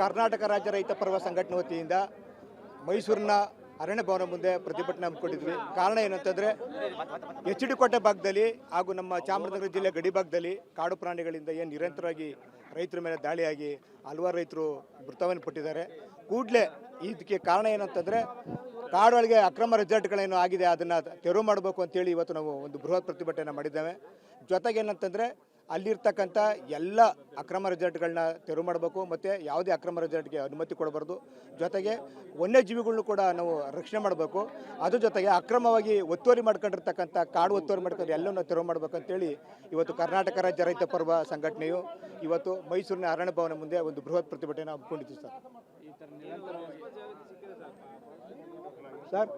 ಕರ್ನಾಟಕ ರಾಜ್ಯ ರೈತ ಪರ್ವ ಸಂಘಟನೆ ವತಿಯಿಂದ ಮೈಸೂರಿನ ಅರಣ್ಯ ಭವನ ಮುಂದೆ ಪ್ರತಿಭಟನೆ ಹಮ್ಮಿಕೊಂಡಿದ್ವಿ. ಕಾರಣ ಏನಂತಂದರೆ, ಎಚ್ ಡಿ ಕೋಟೆ ಭಾಗದಲ್ಲಿ ಹಾಗೂ ನಮ್ಮ ಚಾಮರಾಜನಗರ ಜಿಲ್ಲೆ ಗಡಿ ಭಾಗದಲ್ಲಿ ಕಾಡು ಪ್ರಾಣಿಗಳಿಂದ ಏನು ನಿರಂತರವಾಗಿ ರೈತರ ಮೇಲೆ ದಾಳಿಯಾಗಿ ಹಲವಾರು ರೈತರು ಮೃತವನ್ನು ಪಟ್ಟಿದ್ದಾರೆ. ಕೂಡಲೇ ಇದಕ್ಕೆ ಕಾರಣ ಏನಂತಂದರೆ ಕಾಡೊಳಗೆ ಅಕ್ರಮ ರೆಸಾರ್ಟ್ಗಳೇನು ಆಗಿದೆ, ಅದನ್ನು ತೆರವು ಮಾಡಬೇಕು ಅಂತೇಳಿ ಇವತ್ತು ನಾವು ಒಂದು ಬೃಹತ್ ಪ್ರತಿಭಟನೆ ಮಾಡಿದ್ದೇವೆ. ಜೊತೆಗೆ ಏನಂತಂದರೆ ಅಲ್ಲಿರ್ತಕ್ಕಂಥ ಎಲ್ಲ ಅಕ್ರಮ ರೆಸಾರ್ಟ್ಗಳನ್ನ ತೆರವು ಮಾಡಬೇಕು ಮತ್ತು ಯಾವುದೇ ಅಕ್ರಮ ರೆಸಾರ್ಟ್ಗೆ ಅನುಮತಿ ಕೊಡಬಾರ್ದು. ಜೊತೆಗೆ ವನ್ಯಜೀವಿಗಳನ್ನೂ ಕೂಡ ನಾವು ರಕ್ಷಣೆ ಮಾಡಬೇಕು. ಅದ್ರ ಜೊತೆಗೆ ಅಕ್ರಮವಾಗಿ ಒತ್ತುವರಿ ಮಾಡ್ಕೊಂಡಿರ್ತಕ್ಕಂಥ ಕಾಡು ಒತ್ತುವರಿ ಮಾಡ್ಕೊಂಡು ಎಲ್ಲವನ್ನು ತೆರವು ಮಾಡಬೇಕಂತೇಳಿ ಇವತ್ತು ಕರ್ನಾಟಕ ರಾಜ್ಯ ರೈತ ಪರ್ವ ಸಂಘಟನೆಯು ಇವತ್ತು ಮೈಸೂರಿನ ಅರಣ್ಯ ಭವನ ಮುಂದೆ ಒಂದು ಬೃಹತ್ ಪ್ರತಿಭಟನೆ ಹಮ್ಮಿಕೊಂಡಿತ್ತು ಸರ್. ಸರ್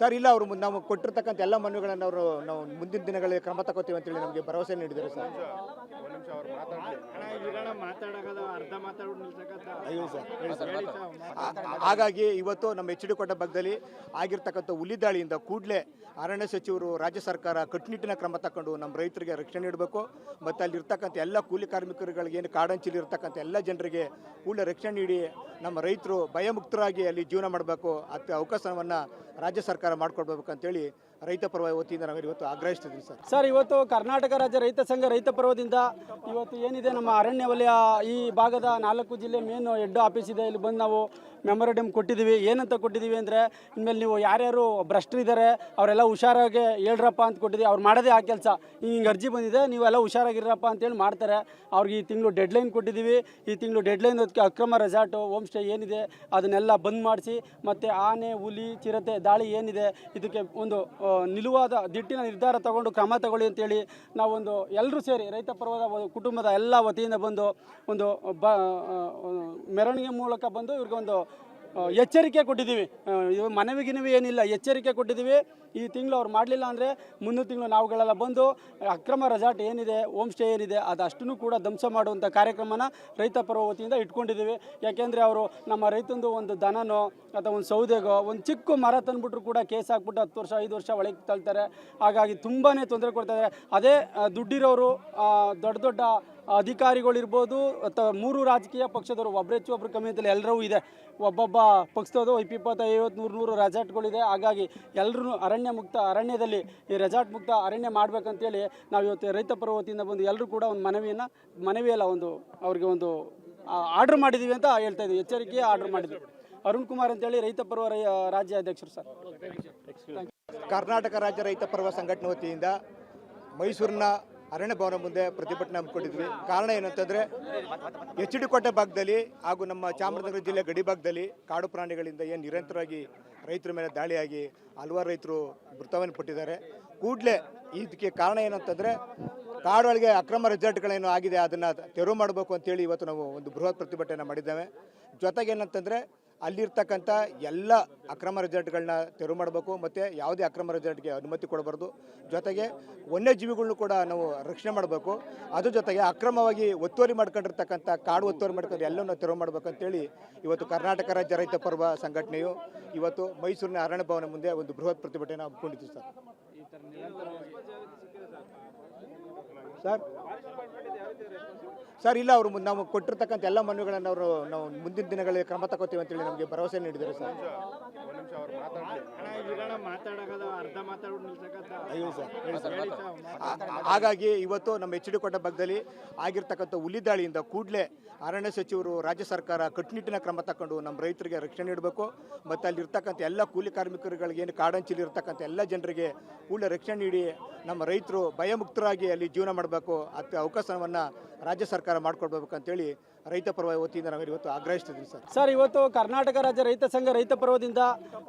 ಸರ್, ಇಲ್ಲ, ಅವರು ನಾವು ಕೊಟ್ಟಿರ್ತಕ್ಕಂಥ ಎಲ್ಲ ಮನವಿಗಳನ್ನು ಅವರು ನಾವು ಮುಂದಿನ ದಿನಗಳಲ್ಲಿ ಕ್ರಮ ತಗೋತೀವಿ ಅಂತೇಳಿ ನಮಗೆ ಭರವಸೆ ನೀಡಿದ್ದಾರೆ ಸರ್. ಹಾಗಾಗಿ ಇವತ್ತು ನಮ್ಮ ಎಚ್ ಡಿ ಕೋಟೆ ಭಾಗದಲ್ಲಿ ಆಗಿರ್ತಕ್ಕಂಥ ಹುಲಿದಾಳಿಯಿಂದ ಕೂಡಲೇ ಅರಣ್ಯ ಸಚಿವರು ರಾಜ್ಯ ಸರ್ಕಾರ ಕಟ್ಟುನಿಟ್ಟಿನ ಕ್ರಮ ತಗೊಂಡು ನಮ್ಮ ರೈತರಿಗೆ ರಕ್ಷಣೆ ನೀಡಬೇಕು. ಮತ್ತು ಅಲ್ಲಿರ್ತಕ್ಕಂಥ ಎಲ್ಲ ಕೂಲಿ ಕಾರ್ಮಿಕರುಗಳಿಗೆ ಏನು ಕಾಡಂಚಿಲಿ ಇರ್ತಕ್ಕಂಥ ಎಲ್ಲ ಜನರಿಗೆ ಕೂಡಲೇ ರಕ್ಷಣೆ ನೀಡಿ ನಮ್ಮ ರೈತರು ಭಯಮುಕ್ತರಾಗಿ ಅಲ್ಲಿ ಜೀವನ ಮಾಡಬೇಕು. ಅತ್ಯ ಅವಕಾಶವನ್ನು ರಾಜ್ಯ ಸರ್ಕಾರ ಮಾಡಿಕೊಡ್ಬೇಕು ಅಂತೇಳಿ ರೈತ ಪರ್ವ ವತಿಯಿಂದ ನಾವು ಇವತ್ತು ಆಗ್ರಹಿಸ್ತಿದ್ದೀವಿ ಸರ್. ಸರ್, ಇವತ್ತು ಕರ್ನಾಟಕ ರಾಜ್ಯ ರೈತ ಸಂಘ ರೈತ ಪರ್ವದಿಂದ ಇವತ್ತು ಏನಿದೆ ನಮ್ಮ ಅರಣ್ಯ ವಲಯ ಈ ಭಾಗದ ನಾಲ್ಕು ಜಿಲ್ಲೆ ಮೇನ್ ಹೆಡ್ ಆಫೀಸ್ ಇದೆ. ಇಲ್ಲಿ ಬಂದು ನಾವು ಮೆಮೊರಂಡಮ್ ಕೊಟ್ಟಿದ್ದೀವಿ, ಏನಂತ ಕೊಟ್ಟಿದ್ದೀವಿ ಅಂದರೆ, ಇನ್ಮೇಲೆ ನೀವು ಯಾರ್ಯಾರು ಭ್ರಷ್ಟರಿದ್ದಾರೆ ಅವರೆಲ್ಲ ಹುಷಾರಾಗಿ ಹೇಳ್ರಪ್ಪ ಅಂತ ಕೊಟ್ಟಿದ್ದೀವಿ, ಅವ್ರು ಮಾಡೋದೇ ಆ ಕೆಲಸ. ಹಿಂಗೆ ಅರ್ಜಿ ಬಂದಿದೆ ನೀವೆಲ್ಲ ಹುಷಾರಾಗಿರಪ್ಪ ಅಂತೇಳಿ ಮಾಡ್ತಾರೆ. ಅವ್ರಿಗೆ ಈ ತಿಂಗಳು ಡೆಡ್ಲೈನ್ ಕೊಟ್ಟಿದ್ದೀವಿ. ಈ ತಿಂಗಳು ಡೆಡ್ಲೈನ್ ಅದಕ್ಕೆ ಅಕ್ರಮ ರೆಸಾರ್ಟು ಹೋಮ್ ಸ್ಟೇ ಏನಿದೆ, ಅದನ್ನೆಲ್ಲ ಬಂದ್ ಮಾಡಿಸಿ, ಮತ್ತು ಆನೆ, ಹುಲಿ, ಚಿರತೆ, ದಾಳಿ ಏನಿದೆ, ಇದಕ್ಕೆ ಒಂದು ನಿಲುವಾದ ದಿಟ್ಟಿನ ನಿರ್ಧಾರ ತಗೊಂಡು ಕ್ರಮ ತಗೊಳ್ಳಿ ಅಂತೇಳಿ ನಾವೊಂದು ಎಲ್ಲರೂ ಸೇರಿ, ರೈತ ಪರ್ವದ ಕುಟುಂಬದ ಎಲ್ಲ ವತಿಯಿಂದ ಬಂದು ಒಂದು ಬ ಮೆರವಣಿಗೆ ಮೂಲಕ ಬಂದು ಇವ್ರಿಗೆ ಒಂದು ಎಚ್ಚರಿಕೆ ಕೊಟ್ಟಿದ್ದೀವಿ. ಮನವಿ ಗಿನವಿ ಏನಿಲ್ಲ ಎಚ್ಚರಿಕೆ ಕೊಟ್ಟಿದ್ದೀವಿ. ಈ ತಿಂಗಳು ಅವ್ರು ಮಾಡಲಿಲ್ಲ ಅಂದರೆ ಮುಂದಿನ ತಿಂಗಳು ನಾವುಗಳೆಲ್ಲ ಬಂದು ಅಕ್ರಮ ರೆಸಾರ್ಟ್ ಏನಿದೆ ಹೋಮ್ ಸ್ಟೇ ಏನಿದೆ, ಅದಷ್ಟನ್ನು ಕೂಡ ಧ್ವಂಸ ಮಾಡುವಂಥ ಕಾರ್ಯಕ್ರಮನ ರೈತ ಪರ್ವ ವತಿಯಿಂದ ಇಟ್ಕೊಂಡಿದ್ದೀವಿ. ಯಾಕೆಂದರೆ ಅವರು ನಮ್ಮ ರೈತಂದು ಒಂದು ದನನೋ ಅಥವಾ ಒಂದು ಸೌದೆಗೋ, ಒಂದು ಚಿಕ್ಕ ಮರ ತಂದುಬಿಟ್ರು ಕೂಡ ಕೇಸ್ ಹಾಕ್ಬಿಟ್ಟು ಹತ್ತು ವರ್ಷ, ಐದು ವರ್ಷ ಒಳಗೆ ತಳ್ತಾರೆ. ಹಾಗಾಗಿ ತುಂಬಾ ತೊಂದರೆ ಕೊಡ್ತಾರೆ ಅದೇ ದುಡ್ಡಿರೋರು ದೊಡ್ಡ ದೊಡ್ಡ ಅಧಿಕಾರಿಗಳಿರ್ಬೋದು ಅಥವಾ ಮೂರು ರಾಜಕೀಯ ಪಕ್ಷದವರು ಒಬ್ಬರು ಹೆಚ್ಚು ಒಬ್ಬರು ಕಮ್ಮಿಯಲ್ಲಿ ಎಲ್ಲರೂ ಇದೆ. ಒಬ್ಬೊಬ್ಬ ಪಕ್ಷದವರು ಇಪ್ಪಿಪ್ಪತ್ತೈವತ್ತು ನೂರು ನೂರು ರೆಸಾರ್ಟ್ಗಳಿದೆ ಹಾಗಾಗಿ ಎಲ್ಲರೂ ಅರಣ್ಯ ಮುಕ್ತ ಅರಣ್ಯದಲ್ಲಿ ಈ ರೆಸಾರ್ಟ್ ಮುಕ್ತ ಅರಣ್ಯ ಮಾಡಬೇಕಂತೇಳಿ ನಾವು ಇವತ್ತು ರೈತ ಪರ್ವತಿಯಿಂದ ಬಂದು ಎಲ್ಲರೂ ಕೂಡ ಒಂದು ಮನವಿಯನ್ನು ಮನವಿಯಲ್ಲ ಒಂದು ಅವ್ರಿಗೆ ಒಂದು ಆರ್ಡ್ರ್ ಮಾಡಿದ್ದೀವಿ ಅಂತ ಹೇಳ್ತಾ ಇದ್ದೀವಿ ಎಚ್ಚರಿಕೆ ಆರ್ಡ್ರ್ ಮಾಡಿದ್ವಿ. ಅರುಣ್ ಕುಮಾರ್ ಅಂತೇಳಿ ರೈತ ಪರ್ವ ರಾಜ್ಯ ಅಧ್ಯಕ್ಷರು ಸರ್. ಕರ್ನಾಟಕ ರಾಜ್ಯ ರೈತ ಪರ್ವ ಸಂಘಟನೆ ವತಿಯಿಂದ ಮೈಸೂರಿನ ಅರಣ್ಯ ಭವನ ಮುಂದೆ ಪ್ರತಿಭಟನೆ ಹಮ್ಮಿಕೊಂಡಿದ್ವಿ. ಕಾರಣ ಏನಂತಂದರೆ ಎಚ್ ಡಿ ಕೋಟೆ ಭಾಗದಲ್ಲಿ ಹಾಗೂ ನಮ್ಮ ಚಾಮರಾಜನಗರ ಜಿಲ್ಲೆ ಗಡಿ ಭಾಗದಲ್ಲಿ ಕಾಡು ಪ್ರಾಣಿಗಳಿಂದ ಏನು ನಿರಂತರವಾಗಿ ರೈತರ ಮೇಲೆ ದಾಳಿಯಾಗಿ ಹಲವಾರು ರೈತರು ಮೃತವನ್ನು ಪಟ್ಟಿದ್ದಾರೆ. ಕೂಡಲೇ ಇದಕ್ಕೆ ಕಾರಣ ಏನಂತಂದರೆ, ಕಾಡೊಳಗೆ ಅಕ್ರಮ ರೆಸಾರ್ಟ್ಗಳೇನು ಆಗಿದೆ, ಅದನ್ನು ತೆರವು ಮಾಡಬೇಕು ಅಂತೇಳಿ ಇವತ್ತು ನಾವು ಒಂದು ಬೃಹತ್ ಪ್ರತಿಭಟನೆ ಮಾಡಿದ್ದೇವೆ. ಜೊತೆಗೆ ಏನಂತಂದರೆ ಅಲ್ಲಿರ್ತಕ್ಕಂಥ ಎಲ್ಲ ಅಕ್ರಮ ರೆಸಾರ್ಟ್ಗಳನ್ನ ತೆರವು ಮಾಡಬೇಕು ಮತ್ತು ಯಾವುದೇ ಅಕ್ರಮ ರೆಸಾರ್ಟ್ಗೆ ಅನುಮತಿ ಕೊಡಬಾರ್ದು. ಜೊತೆಗೆ ವನ್ಯಜೀವಿಗಳನ್ನೂ ಕೂಡ ನಾವು ರಕ್ಷಣೆ ಮಾಡಬೇಕು. ಅದ್ರ ಜೊತೆಗೆ ಅಕ್ರಮವಾಗಿ ಒತ್ತುವರಿ ಮಾಡ್ಕೊಂಡಿರ್ತಕ್ಕಂಥ ಕಾಡು ಒತ್ತುವರಿ ಮಾಡ್ಕೊಂಡು ಎಲ್ಲವನ್ನು ತೆರವು ಮಾಡಬೇಕಂತೇಳಿ ಇವತ್ತು ಕರ್ನಾಟಕ ರಾಜ್ಯ ರೈತ ಪರ್ವ ಸಂಘಟನೆಯು ಇವತ್ತು ಮೈಸೂರಿನ ಅರಣ್ಯ ಭವನ ಮುಂದೆ ಒಂದು ಬೃಹತ್ ಪ್ರತಿಭಟನೆ ಹಮ್ಮಿಕೊಂಡಿತ್ತು ಸರ್. ಸರ್ ಸರ್, ಇಲ್ಲ, ಅವರು ನಾವು ಕೊಟ್ಟಿರ್ತಕ್ಕಂಥ ಎಲ್ಲ ಮನವಿಗಳನ್ನು ಅವರು ನಾವು ಮುಂದಿನ ದಿನಗಳಲ್ಲಿ ಕ್ರಮ ತಗೋತೀವಿ ಅಂತೇಳಿ ನಮಗೆ ಭರವಸೆ ನೀಡಿದ್ದಾರೆ ಸರ್. ಹಾಗಾಗಿ ಇವತ್ತು ನಮ್ಮ ಎಚ್ ಡಿ ಕೋಟೆ ಭಾಗದಲ್ಲಿ ಆಗಿರ್ತಕ್ಕಂಥ ಹುಲಿದಾಳಿಯಿಂದ ಕೂಡಲೇ ಅರಣ್ಯ ಸಚಿವರು ರಾಜ್ಯ ಸರ್ಕಾರ ಕಟ್ಟುನಿಟ್ಟಿನ ಕ್ರಮ ತಗೊಂಡು ನಮ್ಮ ರೈತರಿಗೆ ರಕ್ಷಣೆ ನೀಡಬೇಕು. ಮತ್ತು ಅಲ್ಲಿರ್ತಕ್ಕಂಥ ಎಲ್ಲ ಕೂಲಿ ಕಾರ್ಮಿಕರುಗಳಿಗೆ ಏನು ಕಾಡಂಚಲ್ಲಿ ಇರ್ತಕ್ಕಂಥ ಎಲ್ಲ ಜನರಿಗೆ ಕೂಡಲೇ ರಕ್ಷಣೆ ನೀಡಿ ನಮ್ಮ ರೈತರು ಭಯಮುಕ್ತರಾಗಿ ಅಲ್ಲಿ ಜೀವನ ಮಾಡಬೇಕು. ಅತ್ಯ ಅವಕಾಶವನ್ನು ರಾಜ್ಯ ಸರ್ಕಾರ ಮಾಡಿಕೊಡ್ಬೇಕು ಅಂತೇಳಿ ರೈತ ಪರ್ವ ವತಿಯಿಂದ ನಾವು ಇವತ್ತು ಆಗ್ರಹಿಸ್ತಿದ್ದೀವಿ ಸರ್. ಸರ್, ಇವತ್ತು ಕರ್ನಾಟಕ ರಾಜ್ಯ ರೈತ ಸಂಘ ರೈತ ಪರ್ವದಿಂದ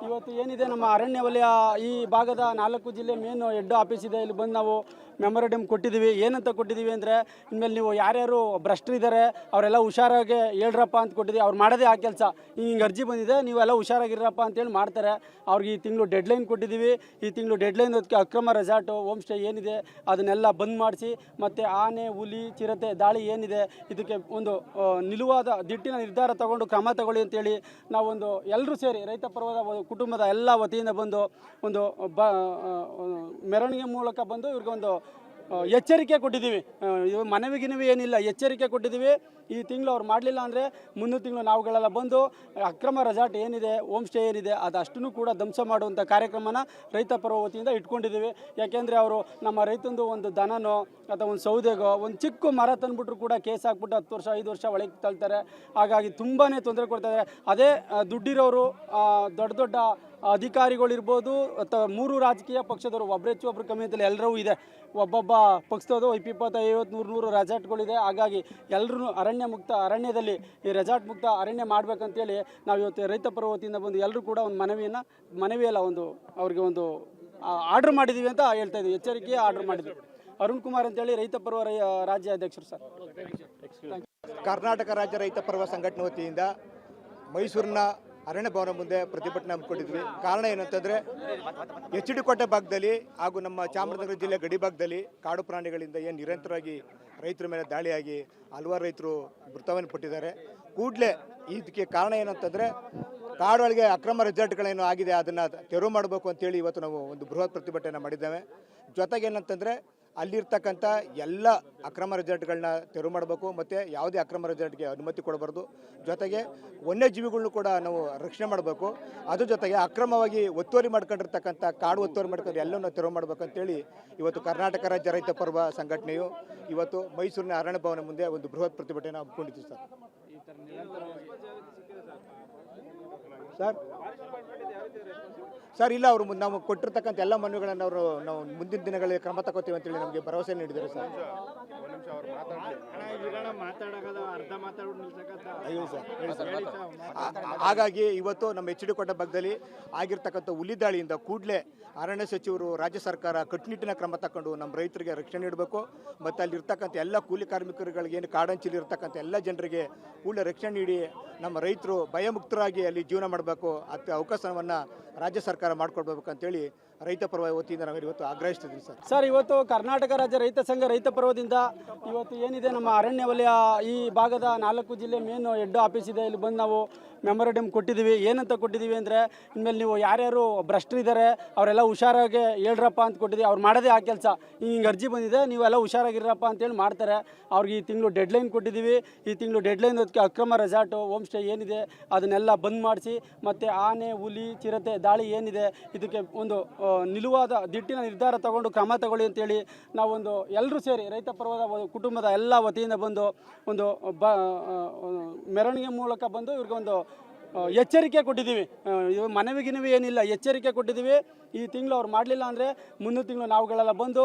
ಇವತ್ತು ಏನಿದೆ ನಮ್ಮ ಅರಣ್ಯ ವಲಯ ಈ ಭಾಗದ ನಾಲ್ಕು ಜಿಲ್ಲೆ ಮೇನ್ ಹೆಡ್ ಆಫೀಸ್ ಇದೆ. ಇಲ್ಲಿ ಬಂದು ನಾವು ಮೆಮೊರಂಡಮ್ ಕೊಟ್ಟಿದ್ದೀವಿ. ಏನಂತ ಕೊಟ್ಟಿದ್ದೀವಿ ಅಂದರೆ, ಇನ್ಮೇಲೆ ನೀವು ಯಾರ್ಯಾರು ಭ್ರಷ್ಟರಿದ್ದಾರೆ ಅವರೆಲ್ಲ ಹುಷಾರಾಗಿ ಹೇಳ್ರಪ್ಪ ಅಂತ ಕೊಟ್ಟಿದ್ದೀವಿ. ಅವ್ರು ಮಾಡೋದೇ ಆ ಕೆಲಸ. ಹಿಂಗೆ ಅರ್ಜಿ ಬಂದಿದೆ ನೀವೆಲ್ಲ ಹುಷಾರಾಗಿರಪ್ಪ ಅಂತೇಳಿ ಮಾಡ್ತಾರೆ. ಅವ್ರಿಗೆ ಈ ತಿಂಗಳು ಡೆಡ್ಲೈನ್ ಕೊಟ್ಟಿದ್ದೀವಿ. ಈ ತಿಂಗಳು ಡೆಡ್ಲೈನ್ ಅದಕ್ಕೆ ಅಕ್ರಮ ರೆಸಾರ್ಟು ಹೋಮ್ ಸ್ಟೇ ಏನಿದೆ, ಅದನ್ನೆಲ್ಲ ಬಂದ್ ಮಾಡಿಸಿ, ಮತ್ತು ಆನೆ, ಹುಲಿ, ಚಿರತೆ, ದಾಳಿ ಏನಿದೆ, ಇದಕ್ಕೆ ಒಂದು ನಿಲುವಾದ ದಿಟ್ಟಿನ ನಿರ್ಧಾರ ತಗೊಂಡು ಕ್ರಮ ತಗೊಳ್ಳಿ ಅಂತೇಳಿ ನಾವೊಂದು ಎಲ್ಲರೂ ಸೇರಿ, ರೈತ ಪರ್ವದ ಕುಟುಂಬದ ಎಲ್ಲ ವತಿಯಿಂದ ಬಂದು ಒಂದು ಬ ಮೆರವಣಿಗೆ ಮೂಲಕ ಬಂದು ಇವ್ರಿಗೆ ಒಂದು ಎಚ್ಚರಿಕೆ ಕೊಟ್ಟಿದ್ದೀವಿ. ಮನವಿ ಗಿನವಿ ಏನಿಲ್ಲ, ಎಚ್ಚರಿಕೆ ಕೊಟ್ಟಿದ್ದೀವಿ. ಈ ತಿಂಗಳು ಅವ್ರು ಮಾಡಲಿಲ್ಲ ಅಂದರೆ ಮುಂದಿನ ತಿಂಗಳು ನಾವುಗಳೆಲ್ಲ ಬಂದು ಅಕ್ರಮ ರೆಸಾರ್ಟ್ ಏನಿದೆ, ಹೋಮ್ ಸ್ಟೇ ಏನಿದೆ ಅದು ಅಷ್ಟನ್ನು ಕೂಡ ಧ್ವಂಸ ಮಾಡುವಂಥ ಕಾರ್ಯಕ್ರಮನ ರೈತ ಪರ್ವ ವತಿಯಿಂದ ಇಟ್ಕೊಂಡಿದ್ದೀವಿ. ಯಾಕೆಂದರೆ ಅವರು ನಮ್ಮ ರೈತಂದು ಒಂದು ದನನೋ ಅಥವಾ ಒಂದು ಸೌದೆಗೋ, ಒಂದು ಚಿಕ್ಕ ಮರ ತಂದುಬಿಟ್ರು ಕೂಡ ಕೇಸ್ ಹಾಕ್ಬಿಟ್ಟು ಹತ್ತು ವರ್ಷ, ಐದು ವರ್ಷ ಒಳಗೆ ತಳ್ತಾರೆ. ಹಾಗಾಗಿ ತುಂಬಾ ತೊಂದರೆ ಕೊಡ್ತಾರೆ ಅದೇ ದುಡ್ಡಿರೋರು ದೊಡ್ಡ ದೊಡ್ಡ ಅಧಿಕಾರಿಗಳಿರ್ಬೋದು ಅಥವಾ ಮೂರು ರಾಜಕೀಯ ಪಕ್ಷದವರು ಒಬ್ಬರು ಹೆಚ್ಚು ಒಬ್ರು ಕಮ್ಮಿ ಅಂತಲ್ಲ ಎಲ್ಲರೂ ಇದೆ. ಒಬ್ಬೊಬ್ಬ ಪಕ್ಷದವರು ಇಪ್ಪಿಪ್ಪತ್ತು ಐವತ್ತು ನೂರು ನೂರು ರೆಸಾರ್ಟ್ಗಳಿದೆ ಹಾಗಾಗಿ ಎಲ್ಲರೂ ಅರಣ್ಯ ಮುಕ್ತ ಅರಣ್ಯದಲ್ಲಿ ಈ ರೆಸಾರ್ಟ್ ಮುಕ್ತ ಅರಣ್ಯ ಮಾಡಬೇಕಂತೇಳಿ ನಾವು ಇವತ್ತು ರೈತ ಪರ್ವತಿಯಿಂದ ಬಂದು ಎಲ್ಲರೂ ಕೂಡ ಒಂದು ಮನವಿಯನ್ನು ಮನವಿಯಲ್ಲ ಒಂದು ಅವ್ರಿಗೆ ಒಂದು ಆರ್ಡ್ರ್ ಮಾಡಿದ್ದೀವಿ ಅಂತ ಹೇಳ್ತಾ ಇದ್ದೀವಿ ಎಚ್ಚರಿಕೆ ಆರ್ಡ್ರ್ ಮಾಡಿದ್ವಿ. ಅರುಣ್ ಕುಮಾರ್ ಅಂತೇಳಿ ರೈತ ಪರ್ವ ರೈ ರಾಜ್ಯ ಅಧ್ಯಕ್ಷರು ಸರ್. ಕರ್ನಾಟಕ ರಾಜ್ಯ ರೈತ ಪರ್ವ ಸಂಘಟನೆ ವತಿಯಿಂದ ಮೈಸೂರಿನ ಅರಣ್ಯ ಭವನ ಮುಂದೆ ಪ್ರತಿಭಟನೆ ಹಮ್ಮಿಕೊಂಡಿದ್ವಿ. ಕಾರಣ ಏನಂತಂದರೆ ಎಚ್ ಡಿ ಕೋಟೆ ಭಾಗದಲ್ಲಿ ಹಾಗೂ ನಮ್ಮ ಚಾಮರಾಜನಗರ ಜಿಲ್ಲೆ ಗಡಿ ಭಾಗದಲ್ಲಿ ಕಾಡು ಪ್ರಾಣಿಗಳಿಂದ ಏನು ನಿರಂತರವಾಗಿ ರೈತರ ಮೇಲೆ ದಾಳಿಯಾಗಿ ಹಲವಾರು ರೈತರು ಮೃತವನ್ನು ಪಟ್ಟಿದ್ದಾರೆ. ಕೂಡಲೇ ಇದಕ್ಕೆ ಕಾರಣ ಏನಂತಂದರೆ, ಕಾಡೊಳಗೆ ಅಕ್ರಮ ರೆಸಾರ್ಟ್ಗಳೇನು ಆಗಿದೆ, ಅದನ್ನು ತೆರವು ಮಾಡಬೇಕು ಅಂತೇಳಿ ಇವತ್ತು ನಾವು ಒಂದು ಬೃಹತ್ ಪ್ರತಿಭಟನೆ ಮಾಡಿದ್ದೇವೆ. ಜೊತೆಗೆ ಏನಂತಂದರೆ ಅಲ್ಲಿರ್ತಕ್ಕಂಥ ಎಲ್ಲ ಅಕ್ರಮ ರೆಸಾರ್ಟ್ಗಳನ್ನ ತೆರವು ಮಾಡಬೇಕು ಮತ್ತು ಯಾವುದೇ ಅಕ್ರಮ ರೆಸಾರ್ಟ್ಗೆ ಅನುಮತಿ ಕೊಡಬಾರ್ದು. ಜೊತೆಗೆ ವನ್ಯಜೀವಿಗಳನ್ನೂ ಕೂಡ ನಾವು ರಕ್ಷಣೆ ಮಾಡಬೇಕು. ಅದ್ರ ಜೊತೆಗೆ ಅಕ್ರಮವಾಗಿ ಒತ್ತುವರಿ ಮಾಡ್ಕೊಂಡಿರ್ತಕ್ಕಂಥ ಕಾಡು ಒತ್ತುವರಿ ಮಾಡ್ಕೊಂಡು ಎಲ್ಲವನ್ನು ತೆರವು ಮಾಡಬೇಕಂತೇಳಿ ಇವತ್ತು ಕರ್ನಾಟಕ ರಾಜ್ಯ ರೈತ ಪರ್ವ ಸಂಘಟನೆಯು ಇವತ್ತು ಮೈಸೂರಿನ ಅರಣ್ಯ ಭವನ ಮುಂದೆ ಒಂದು ಬೃಹತ್ ಪ್ರತಿಭಟನೆ ಹಮ್ಮಿಕೊಂಡಿದ್ದೀವಿ ಸರ್. ಸರ್? ಸರ್, ಇಲ್ಲ, ಅವರು ನಾವು ಕೊಟ್ಟಿರ್ತಕ್ಕಂಥ ಎಲ್ಲ ಮನವಿಗಳನ್ನು ಅವರು ನಾವು ಮುಂದಿನ ದಿನಗಳಲ್ಲಿ ಕ್ರಮ ತಗೋತೀವಿ ಅಂತೇಳಿ ನಮಗೆ ಭರವಸೆ ನೀಡಿದ್ದಾರೆ ಸರ್. ಅಯ್ಯೋ ಅವ್ರು ಹಾಗಾಗಿ ಇವತ್ತು ನಮ್ಮ ಎಚ್ ಡಿ ಕೊಟ್ಟ ಭಾಗದಲ್ಲಿ ಆಗಿರ್ತಕ್ಕಂಥ ಹುಲಿದಾಳಿಯಿಂದ ಕೂಡಲೇ ಅರಣ್ಯ ಸಚಿವರು ರಾಜ್ಯ ಸರ್ಕಾರ ಕಟ್ಟುನಿಟ್ಟಿನ ಕ್ರಮ ತಕೊಂಡು ನಮ್ಮ ರೈತರಿಗೆ ರಕ್ಷಣೆ ನೀಡಬೇಕು. ಮತ್ತು ಅಲ್ಲಿರ್ತಕ್ಕಂಥ ಎಲ್ಲ ಕೂಲಿ ಕಾರ್ಮಿಕರುಗಳಿಗೆ ಏನು ಕಾಡಂಚಲ್ಲಿ ಇರ್ತಕ್ಕಂಥ ಎಲ್ಲ ಜನರಿಗೆ ಕೂಡಲೇ ರಕ್ಷಣೆ ನೀಡಿ ನಮ್ಮ ರೈತರು ಭಯಮುಕ್ತರಾಗಿ ಅಲ್ಲಿ ಜೀವನ ಮಾಡಬೇಕು. ಅತ್ತ ಅವಕಾಶವನ್ನು ರಾಜ್ಯ ಸರ್ಕಾರ ಮಾಡಿಕೊಡ್ಬೇಕು ಅಂತೇಳಿ ರೈತ ಪರ್ವ ವತಿಯಿಂದ ನಾವು ಇವತ್ತು ಆಗ್ರಹಿಸ್ತಿದ್ದೀವಿ ಸರ್. ಸರ್, ಇವತ್ತು ಕರ್ನಾಟಕ ರಾಜ್ಯ ರೈತ ಸಂಘ ರೈತ ಪರ್ವದಿಂದ ಇವತ್ತು ಏನಿದೆ ನಮ್ಮ ಅರಣ್ಯ ವಲಯ ಈ ಭಾಗದ ನಾಲ್ಕು ಜಿಲ್ಲೆ ಮೇನ್ ಹೆಡ್ ಆಫೀಸ್ ಇದೆ. ಇಲ್ಲಿ ಬಂದು ನಾವು ಮೆಮೊರಡಿಯಮ್ ಕೊಟ್ಟಿದ್ದೀವಿ. ಏನಂತ ಕೊಟ್ಟಿದ್ದೀವಿ ಅಂದರೆ, ಇನ್ಮೇಲೆ ನೀವು ಯಾರ್ಯಾರು ಭ್ರಷ್ಟರಿದ್ದಾರೆ ಅವರೆಲ್ಲ ಹುಷಾರಾಗಿ ಹೇಳ್ರಪ್ಪ ಅಂತ ಕೊಟ್ಟಿದ್ದೀವಿ. ಅವ್ರು ಮಾಡೋದೇ ಆ ಕೆಲಸ. ಹಿಂಗೆ ಅರ್ಜಿ ಬಂದಿದೆ, ನೀವೆಲ್ಲ ಹುಷಾರಾಗಿರಪ್ಪ ಅಂತೇಳಿ ಮಾಡ್ತಾರೆ. ಅವ್ರಿಗೆ ಈ ತಿಂಗಳು ಡೆಡ್ಲೈನ್ ಕೊಟ್ಟಿದ್ದೀವಿ. ಈ ತಿಂಗಳು ಡೆಡ್ಲೈನ್ ಅದಕ್ಕೆ ಅಕ್ರಮ ರೆಸಾರ್ಟು ಹೋಮ್ ಸ್ಟೇ ಏನಿದೆ, ಅದನ್ನೆಲ್ಲ ಬಂದ್ ಮಾಡಿಸಿ, ಮತ್ತು ಆನೆ, ಹುಲಿ, ಚಿರತೆ, ದಾಳಿ ಏನಿದೆ, ಇದಕ್ಕೆ ಒಂದು ನಿಲುವಾದ ದಿಟ್ಟಿನ ನಿರ್ಧಾರ ತಗೊಂಡು ಕ್ರಮ ತಗೊಳ್ಳಿ ಅಂತೇಳಿ ನಾವೊಂದು ಎಲ್ಲರೂ ಸೇರಿ ರೈತ ಪರ್ವದ ಕುಟುಂಬದ ಎಲ್ಲ ವತಿಯಿಂದ ಬಂದು ಒಂದು ಬ ಮೆರವಣಿಗೆ ಮೂಲಕ ಬಂದು ಇವ್ರಿಗೆ ಒಂದು ಆ, ಎಚ್ಚರಿಕೆ ಕೊಟ್ಟಿದ್ದೀವಿ. ಇದು ಮನವಿ ಗಿನವಿ ಏನಿಲ್ಲ, ಎಚ್ಚರಿಕೆ ಕೊಟ್ಟಿದ್ದೀವಿ. ಈ ತಿಂಗಳು ಅವ್ರು ಮಾಡಲಿಲ್ಲ ಅಂದರೆ ಮುಂದಿನ ತಿಂಗಳು ನಾವುಗಳೆಲ್ಲ ಬಂದು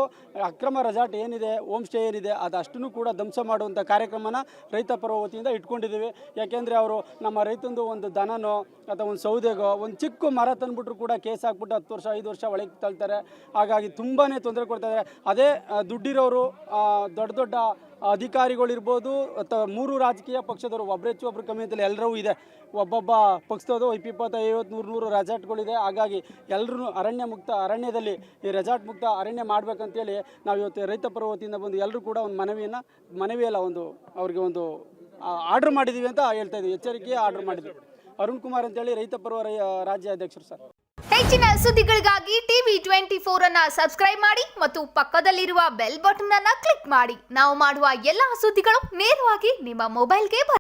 ಅಕ್ರಮ ರೆಸಾರ್ಟ್ ಏನಿದೆ ಹೋಮ್ ಸ್ಟೇ ಏನಿದೆ ಅದು ಅಷ್ಟನ್ನು ಕೂಡ ಧ್ವಂಸ ಮಾಡುವಂಥ ಕಾರ್ಯಕ್ರಮನ ರೈತ ಪರ ವತಿಯಿಂದ ಇಟ್ಕೊಂಡಿದ್ದೀವಿ. ಯಾಕೆಂದರೆ ಅವರು ನಮ್ಮ ರೈತಂದು ಒಂದು ದನನೋ ಅಥವಾ ಒಂದು ಸೌದೆಗೋ, ಒಂದು ಚಿಕ್ಕ ಮರ ತಂದುಬಿಟ್ರು ಕೂಡ ಕೇಸ್ ಹಾಕ್ಬಿಟ್ಟು ಹತ್ತು ವರ್ಷ, ಐದು ವರ್ಷ ಒಳಗೆ ತಳ್ತಾರೆ. ಹಾಗಾಗಿ ತುಂಬಾ ತೊಂದರೆ ಕೊಡ್ತಾರೆ ಅದೇ ದುಡ್ಡಿರೋರು ದೊಡ್ಡ ದೊಡ್ಡ ಅಧಿಕಾರಿಗಳಿರ್ಬೋದು ಅಥವಾ ಮೂರು ರಾಜಕೀಯ ಪಕ್ಷದವರು ಒಬ್ಬರು ಹೆಚ್ಚು ಒಬ್ರು ಕಮ್ಮಿ ಎಲ್ಲರೂ ಇದೆ. ಒಬ್ಬೊಬ್ಬ ಪಕ್ಷದವರು ಇಪ್ಪಿಪ್ಪತ್ತು ಐವತ್ತು ನೂರು ನೂರು ರೆಸಾರ್ಟ್ಗಳಿದೆ ಹಾಗಾಗಿ ಎಲ್ಲರೂ ಅರಣ್ಯ ಮುಕ್ತ, ಅರಣ್ಯದಲ್ಲಿ ಈ ರೆಸಾರ್ಟ್ ಮುಕ್ತ ಅರಣ್ಯ ಮಾಡಬೇಕಂತೇಳಿ ನಾವು ಇವತ್ತು ರೈತ ಪರ್ವತಿಯಿಂದ ಬಂದು ಎಲ್ಲರೂ ಕೂಡ ಒಂದು ಮನವಿಯನ್ನು ಮನವಿಯಲ್ಲ ಒಂದು ಅವ್ರಿಗೆ ಒಂದು ಆರ್ಡ್ರ್ ಮಾಡಿದ್ದೀವಿ ಅಂತ ಹೇಳ್ತಾ ಇದ್ದೀವಿ ಎಚ್ಚರಿಕೆ ಆರ್ಡ್ರ್ ಮಾಡಿದ್ವಿ. ಅರುಣ್ ಕುಮಾರ್ ಅಂತೇಳಿ ರೈತ ಪರ್ವ ರಾಜ್ಯಾಧ್ಯಕ್ಷರು ರಾಜ್ಯ ಅಧ್ಯಕ್ಷರು ಸರ್. ಹೆಚ್ಚಿನ ಸುದ್ದಿಗಳಿಗಾಗಿ ಟಿವಿ ಟ್ವೆಂಟಿ ಫೋರ್ ಅನ್ನ ಸಬ್ಸ್ಕ್ರೈಬ್ ಮಾಡಿ ಮತ್ತು ಪಕ್ಕದಲ್ಲಿರುವ ಬೆಲ್ ಬಟನ್ ಅನ್ನ ಕ್ಲಿಕ್ ಮಾಡಿ. ನಾವು ಮಾಡುವ ಎಲ್ಲಾ ಸುದ್ದಿಗಳು ನೇರವಾಗಿ ನಿಮ್ಮ ಮೊಬೈಲ್ಗೆ ಬರುತ್ತೆ.